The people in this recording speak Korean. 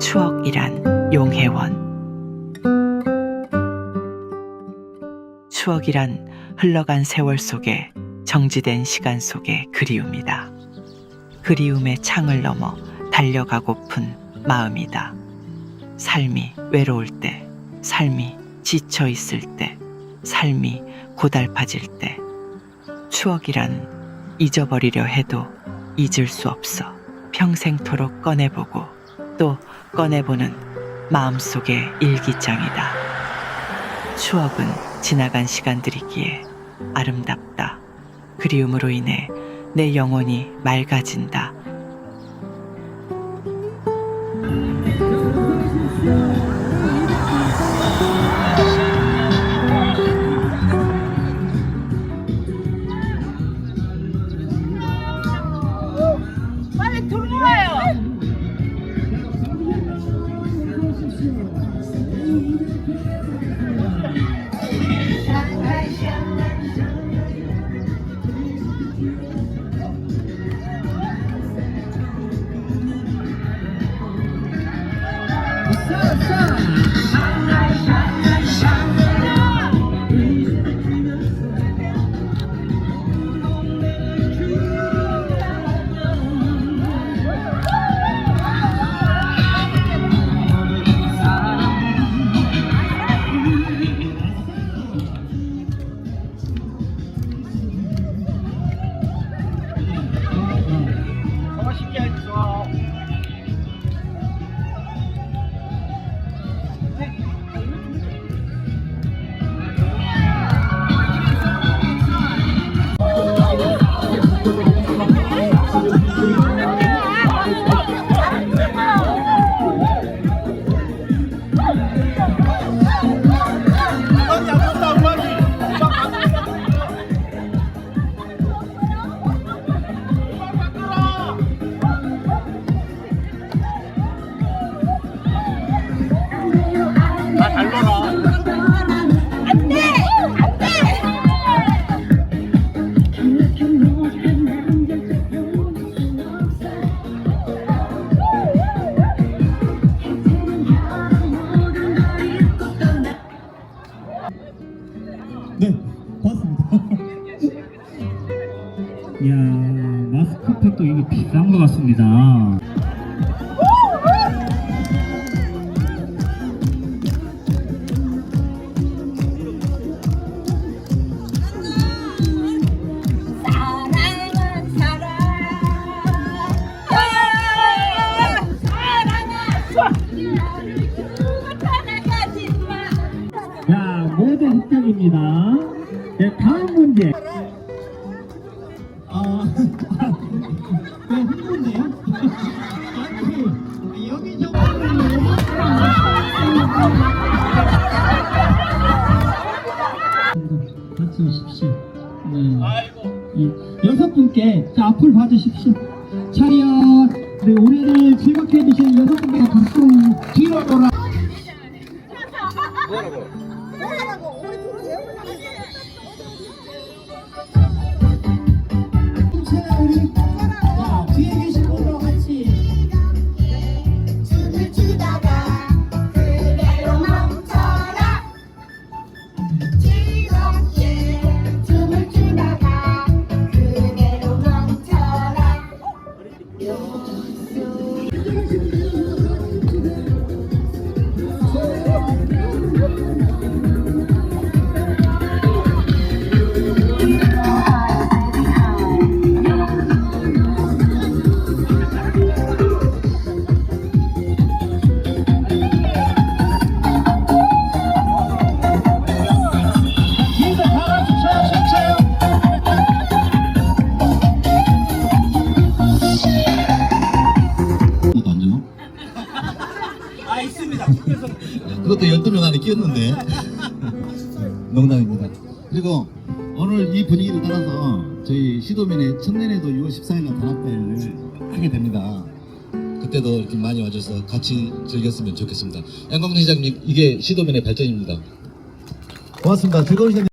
추억이란 용혜원 추억이란 흘러간 세월 속에 정지된 시간 속의 그리움이다. 그리움의 창을 넘어 달려가고픈 마음이다. 삶이 외로울 때, 삶이 지쳐 있을 때, 삶이 고달파질 때, 추억이란 잊어버리려 해도 잊을 수 없어 평생토록 꺼내보고 또 꺼내보는 마음속의 일기장이다. 추억은 지나간 시간들이기에 아름답다. 그리움으로 인해 내 영혼이 맑아진다. 마스크팩도 이게 비싼 것 같습니다. 합격입니다. 네, 다음 문제. 아, 네, 여섯 분께 자 앞을 봐주십시오. 차렷. 네, 우리를 즐겁게 해주신 여섯 분께 그것도 12명 안에 끼었는데. 농담입니다. 그리고 오늘 이 분위기를 따라서 저희 시도면에 천년에도 6월 14일날 단합대회를 하게 됩니다. 그때도 이렇게 많이 와줘서 같이 즐겼으면 좋겠습니다. 양광동 시장님 이게 시도면의 발전입니다. 고맙습니다. 즐거운 시간